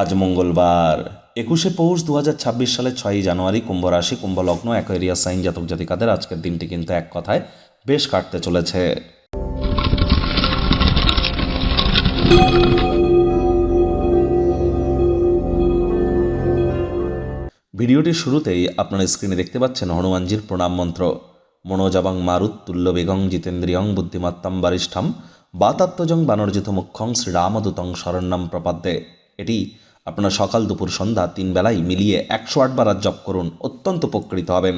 আজ মঙ্গলবার। একুশে পৌষ দু হাজার ছাব্বিশ সালের ছয়ই জানুয়ারি কুম্ভ রাশি কুম্ভ লগ্ন অ্যাকোয়ারিয়াস সাইন জাতক জাতিকাদের আজকের দিনটি কিন্তু এক কথায় বেশ কাটতে চলেছে। ভিডিওটির শুরুতেই আপনারা স্ক্রিনে দেখতে পাচ্ছেন হনুমানজির প্রণাম মন্ত্র। মনোজাবাং মারুত তুল্য বেগং জিতেন্দ্রিয়ং বুদ্ধিমত্তাম বারিষ্ঠাম বাতাত্মজং বানর্জিত মুখ্যং শ্রীরামদূতং শরণ্যম প্রপাদ্যে। এটি আপনারা সকাল দুপুর সন্ধ্যা তিন বেলায় মিলিয়ে একশো আটবার আজ জপ করুন, অত্যন্ত উপকৃত হবেন।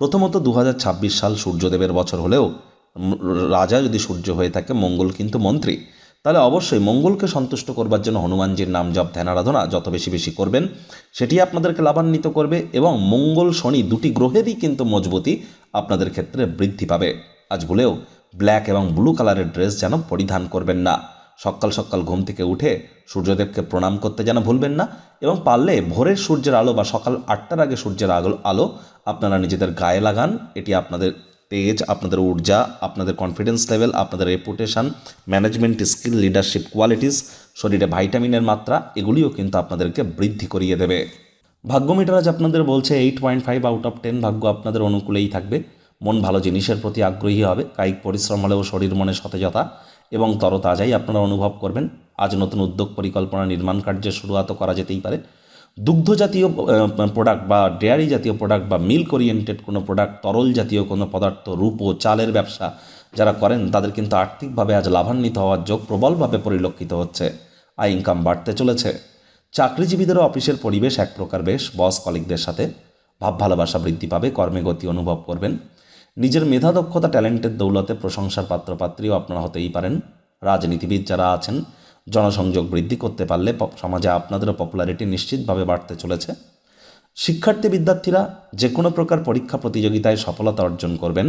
প্রথমত দু হাজার ছাব্বিশ সাল সূর্যদেবের বছর হলেও রাজা যদি সূর্য হয়ে থাকে, মঙ্গল কিন্তু মন্ত্রী। তাহলে অবশ্যই মঙ্গলকে সন্তুষ্ট করবার জন্য হনুমানজির নাম জপ, ধ্যান, আরাধনা যত বেশি বেশি করবেন, সেটি আপনাদেরকে লাভান্বিত করবে এবং মঙ্গল শনি দুটি গ্রহেরই কিন্তু মজবুতি আপনাদের ক্ষেত্রে বৃদ্ধি পাবে। আজ ভুলেও ব্ল্যাক এবং ব্লু কালারের ড্রেস যেন পরিধান করবেন না। সকাল সকাল ঘুম থেকে উঠে সূর্যদেবকে প্রণাম করতে যেন ভুলবেন না এবং পারলে ভোরের সূর্যের আলো বা সকাল আটটার আগে সূর্যের আলো আলো আপনারা নিজেদের গায়ে লাগান। এটি আপনাদের তেজ, আপনাদের ঊর্জা, আপনাদের কনফিডেন্স লেভেল আপনাদের reputation management skill leadership qualities শরীরে ভাইটামিনের মাত্রা, এগুলিও কিন্তু আপনাদেরকে বৃদ্ধি করিয়ে দেবে। ভাগ্য মিটার আজ আপনাদের বলছে, eight point five out of ten ভাগ্য আপনাদের অনুকূলেই থাকবে। মন ভালো জিনিসের প্রতি আগ্রহী হবে। কায়িক পরিশ্রম হলেও শরীর মনে সতেজতা। এবং তরতাজাই আপনারা অনুভব করবেন। আজ নতুন উদ্যোগ পরিকল্পনা নির্মাণ কার্যের শুরুয়াতও করা যেতেই পারে। দুগ্ধ জাতীয় প্রোডাক্ট বা ডেয়ারি জাতীয় প্রোডাক্ট বা মিল্ক ওরিয়েন্টেড কোনো প্রোডাক্ট তরল জাতীয় কোনো পদার্থ, রূপো চালের ব্যবসা যারা করেন, তাদের কিন্তু আর্থিকভাবে আজ লাভান্বিত হওয়ার যোগ প্রবলভাবে পরিলক্ষিত হচ্ছে। আয় ইনকাম বাড়তে চলেছে। চাকরিজীবীদেরও অফিসের পরিবেশ এক প্রকার বেশ বস কলিকদের সাথে ভাব ভালোবাসা বৃদ্ধি পাবে, কর্মে গতি অনুভব করবেন। নিজের মেধা দক্ষতা ট্যালেন্টের দৌলতে প্রশংসার পাত্রপাত্রীও আপনারা হতেই পারেন। রাজনীতিবিদ যারা আছেন, জনসংযোগ বৃদ্ধি করতে পারলে সমাজে আপনাদেরও পপুলারিটি নিশ্চিতভাবে বাড়তে চলেছে। শিক্ষার্থী বিদ্যার্থীরা যে কোনো প্রকার পরীক্ষা প্রতিযোগিতায় সফলতা অর্জন করবেন।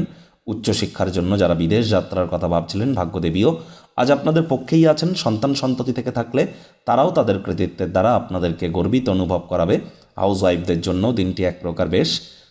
উচ্চশিক্ষার জন্য যারা বিদেশ যাত্রার কথা ভাবছিলেন, ভাগ্যদেবীও আজ আপনাদের পক্ষেই আছেন। সন্তান সন্ততি থেকে থাকলে তারাও তাদের কৃতিত্বের দ্বারা আপনাদেরকে গর্বিত অনুভব করাবে। হাউস ওয়াইফদের জন্য দিনটি এক প্রকার বেশ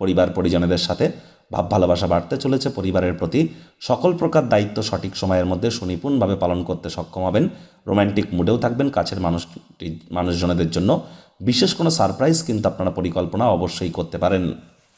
পরিবার পরিজনেদের সাথে ভাব ভালোবাসা বাড়তে চলেছে। পরিবারের প্রতি সকল প্রকার দায়িত্ব সঠিক সময়ের মধ্যে সুনিপুণভাবে পালন করতে সক্ষম হবেন। রোম্যান্টিক মুডেও থাকবেন কাছের মানুষটি মানুষজনেদের জন্য। বিশেষ কোনো সারপ্রাইজ কিন্তু আপনারা পরিকল্পনা অবশ্যই করতে পারেন।